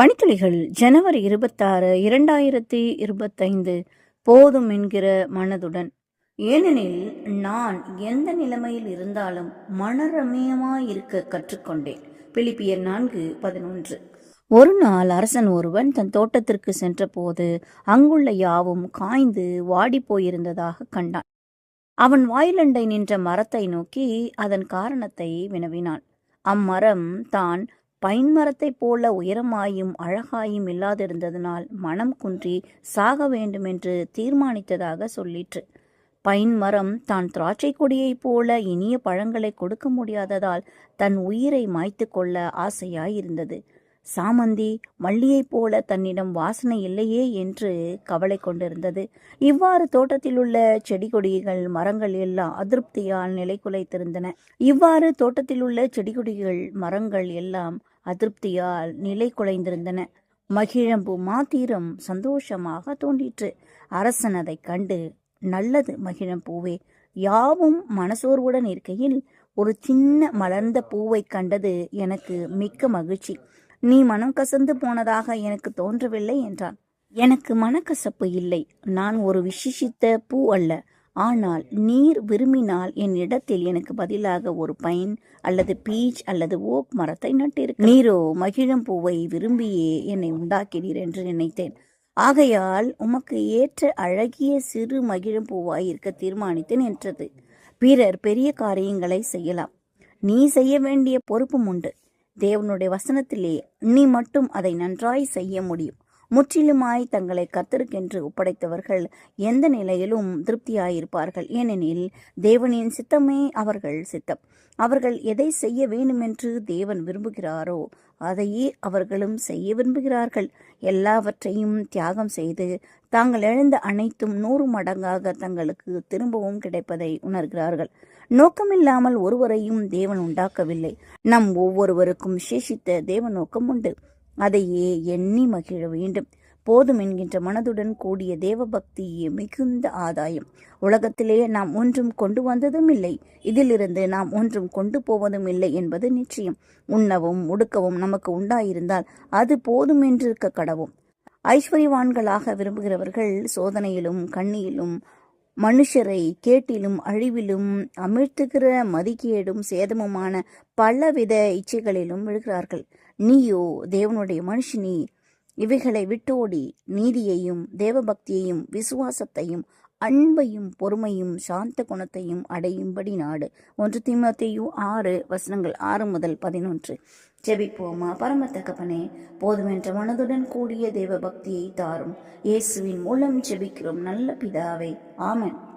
பணித்துளிகள் ஜனவரி இருபத்தாறு இரண்டாயிரத்தி இருபத்தைந்து போதும் என்கிற மனதுடன். ஏனெனில் நான் எந்த நிலைமையில் இருந்தாலும் மனரமியமாயிருக்க கற்றுக்கொண்டேன். பிலிப்பியர் நான்கு பதினொன்று. ஒரு நாள் அரசன் ஒருவன் தன் தோட்டத்திற்கு சென்றபோது அங்குள்ள யாவும் காய்ந்து வாடிப் போயிருந்ததாக கண்டான். அவன் வாயிலண்டை நின்ற மரத்தை நோக்கி அதன் காரணத்தை வினவினான். அம்மரம் தான் பைன் மரத்தைப் போல உயரமாயும் அழகாயும் இல்லாதிருந்ததனால் மனம் குன்றி சாக வேண்டுமென்று தீர்மானித்ததாக சொல்லிற்று. பைன் மரம் தான் திராட்சை கொடியைப் போல இனிய பழங்களை கொடுக்க முடியாததால் தன் உயிரை மாய்த்து கொள்ள ஆசையாயிருந்தது. சாமந்தி மல்லியைப் போல தன்னிடம் வாசனை இல்லையே என்று கவலை கொண்டிருந்தது. இவ்வாறு தோட்டத்திலுள்ள செடி கொடிகள் மரங்கள் எல்லாம் அதிருப்தியால் நிலை குலைத்திருந்தன. இவ்வாறு தோட்டத்திலுள்ள செடி கொடிகள் மரங்கள் எல்லாம் அதிருப்தியால் நிலை குலைந்திருந்தன. மகிழம்பு மாத்திரம் சந்தோஷமாக தோன்றிற்று. அரசன் அதைக் கண்டு நல்லது மகிழம்பூவே யாவும் மனசோர்வுடன் இருக்கையில் ஒரு சின்ன மலர்ந்த பூவைக் கண்டது எனக்கு மிக்க மகிழ்ச்சி. நீ மனம் கசந்து போனதாக எனக்கு தோன்றவில்லை என்றான். எனக்கு மனக்கசப்பு இல்லை. நான் ஒரு விசேஷித்த பூ அல்ல. ஆனால் நீர் விரும்பினால் என் இடத்தில் எனக்கு பதிலாக ஒரு பைன் அல்லது பீச் அல்லது ஓக் மரத்தை நட்டிருக்க நீரோ மகிழம் பூவை விரும்பியே என்னை உண்டாக்கினீர் என்று நினைத்தேன். ஆகையால் உமக்கு ஏற்ற அழகிய சிறு மகிழம் பூவாய் இருக்க தீர்மானித்தேன் என்றது பிறர் பெரிய காரியங்களை செய்யலாம். நீ செய்ய வேண்டிய பொறுப்பும் உண்டு. தேவனுடைய வசனத்திலே நீ மட்டும் அதை நன்றாய் செய்ய முடியும். முற்றிலுமாய் தங்களை கத்திருக்கென்று ஒப்படைத்தவர்கள் எந்த நிலையிலும் திருப்தியாயிருப்பார்கள். ஏனெனில் தேவனின் சித்தமே அவர்கள் சித்தம். அவர்கள் எதை செய்ய வேண்டுமென்று தேவன் விரும்புகிறாரோ அதையே அவர்களும் செய்ய விரும்புகிறார்கள். எல்லாவற்றையும் தியாகம் செய்து தாங்கள் எழுந்த அனைத்தும் நூறு மடங்காக தங்களுக்கு திரும்பவும் கிடைப்பதை உணர்கிறார்கள். நோக்கமில்லாமல் ஒருவரையும் தேவன் உண்டாக்கவில்லை. நம் ஒவ்வொருவருக்கும் விசேஷித்த தேவ நோக்கம் உண்டு. அதையே எண்ணி மகிழ வேண்டும். போதும் என்கின்ற மனதுடன் கூடிய தேவபக்தியே மிகுந்த ஆதாயம். உலகத்திலே நாம் ஒன்றும் கொண்டு வந்ததும் இல்லை. இதிலிருந்து நாம் ஒன்றும் கொண்டு போவதும் இல்லை என்பது நிச்சயம். உண்ணவும் உடுக்கவும் நமக்கு உண்டாயிருந்தால் அது போதும் என்றிருக்க கடவும். ஐஸ்வர்யவான்களாக விரும்புகிறவர்கள் சோதனையிலும் கண்ணியிலும் மனுஷரை கேட்டிலும் அழிவிலும் அமிழ்த்துகிற மதிக்கேடும் சேதமுமான பலவித இச்சைகளிலும் விழுகிறார்கள். நீயோ தேவனுடைய மனுஷனி இவைகளை விட்டோடி நீதியையும் தேவபக்தியையும் விசுவாசத்தையும் அன்பையும் பொறுமையும் சாந்த குணத்தையும் அடையும்படி நாடு. ஒன்று தீமத்தையும் ஆறு வசனங்கள் ஆறு முதல் பதினொன்று. ஜெபிப்போமா? பரமத்தகப்பனே போதுமென்ற மனதுடன் கூடிய தேவ பக்தியை தாரும். இயேசுவின் மூலம் ஜெபிக்கிறோம் நல்ல பிதாவே. ஆமன்.